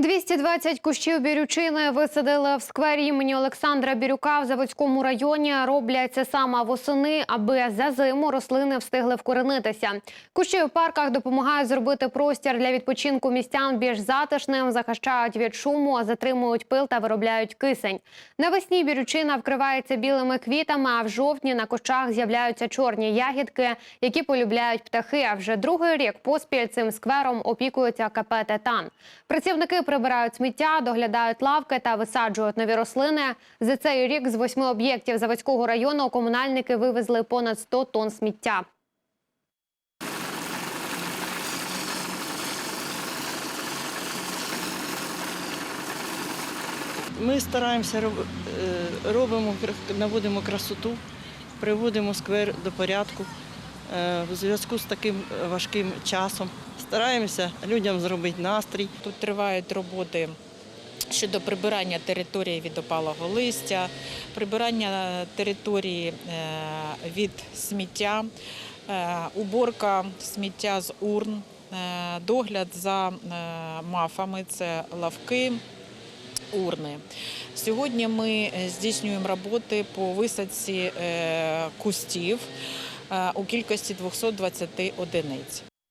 220 кущів бірючини висадили в сквері імені Олександра Бірюка в Заводському районі. Роблять це саме восени, аби за зиму рослини встигли вкоренитися. Кущі в парках допомагають зробити простір для відпочинку містян більш затишним, захищають від шуму, затримують пил та виробляють кисень. Навесні бірючина вкривається білими квітами, а в жовтні на кущах з'являються чорні ягідки, які полюбляють птахи. А вже другий рік поспіль цим сквером опікується КП «Титан». Працівники прибирають сміття, доглядають лавки та висаджують нові рослини. За цей рік з восьми об'єктів Заводського району комунальники вивезли понад 100 тонн сміття. Ми стараємося е, робимо, наводимо красоту, приводимо сквер до порядку е, в зв'язку з таким важким часом. Стараємося людям зробити настрій. Тут тривають роботи щодо прибирання території від опалого листя, прибирання території е, від сміття, е, уборка сміття з урн, е, догляд за мафами це лавки. Урни. Сьогодні ми здійснюємо роботи по висадці кустів у кількості 220 одиниць.